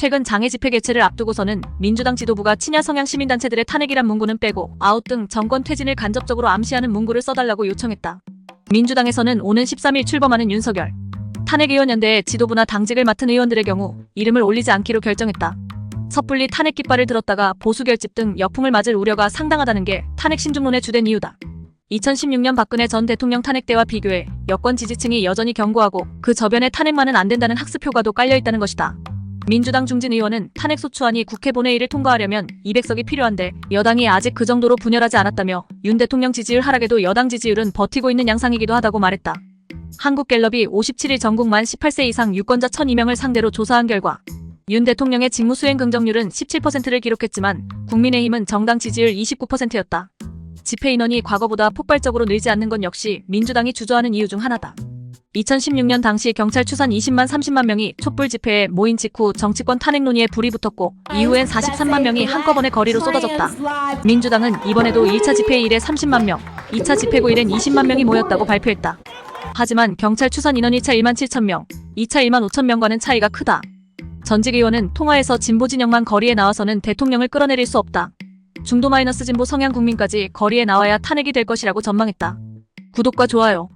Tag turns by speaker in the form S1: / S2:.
S1: 최근 장애 집회 개최를 앞두고서는 민주당 지도부가 친야 성향 시민단체들의 탄핵이란 문구는 빼고 아웃 등 정권 퇴진을 간접적으로 암시하는 문구를 써달라고 요청했다. 민주당에서는 오는 13일 출범하는 윤석열 탄핵의원연대의 지도부나 당직을 맡은 의원들의 경우 이름을 올리지 않기로 결정했다. 섣불리 탄핵 깃발을 들었다가 보수 결집 등 역풍을 맞을 우려가 상당하다는 게 탄핵 신중론의 주된 이유다. 2016년 박근혜 전 대통령 탄핵 때와 비교해 여권 지지층이 여전히 견고하고 그 저변에 탄핵만은 안 된다는 학습 효과도 깔려 있다는 것이다. 민주당 중진 의원은 탄핵 소추안이 국회 본회의를 통과하려면 200석이 필요한데 여당이 아직 그 정도로 분열하지 않았다며 윤 대통령 지지율 하락에도 여당 지지율은 버티고 있는 양상이기도 하다고 말했다. 한국갤럽이 57일 전국 만 18세 이상 유권자 1002명을 상대로 조사한 결과 윤 대통령의 직무 수행 긍정률은 17%를 기록했지만 국민의힘은 정당 지지율 29%였다. 집회 인원이 과거보다 폭발적으로 늘지 않는 건 역시 민주당이 주저하는 이유 중 하나다. 2016년 당시 경찰 추산 20만 30만 명이 촛불 집회에 모인 직후 정치권 탄핵 논의에 불이 붙었고 이후엔 43만 명이 한꺼번에 거리로 쏟아졌다. 민주당은 이번에도 1차 집회 일에 30만 명, 2차 집회고 일엔 20만 명이 모였다고 발표했다. 하지만 경찰 추산 인원 1차 1만 7천 명, 2차 1만 5천 명과는 차이가 크다. 전직 의원은 통화에서 진보 진영만 거리에 나와서는 대통령을 끌어내릴 수 없다. 중도 마이너스 진보 성향 국민까지 거리에 나와야 탄핵이 될 것이라고 전망했다. 구독과 좋아요.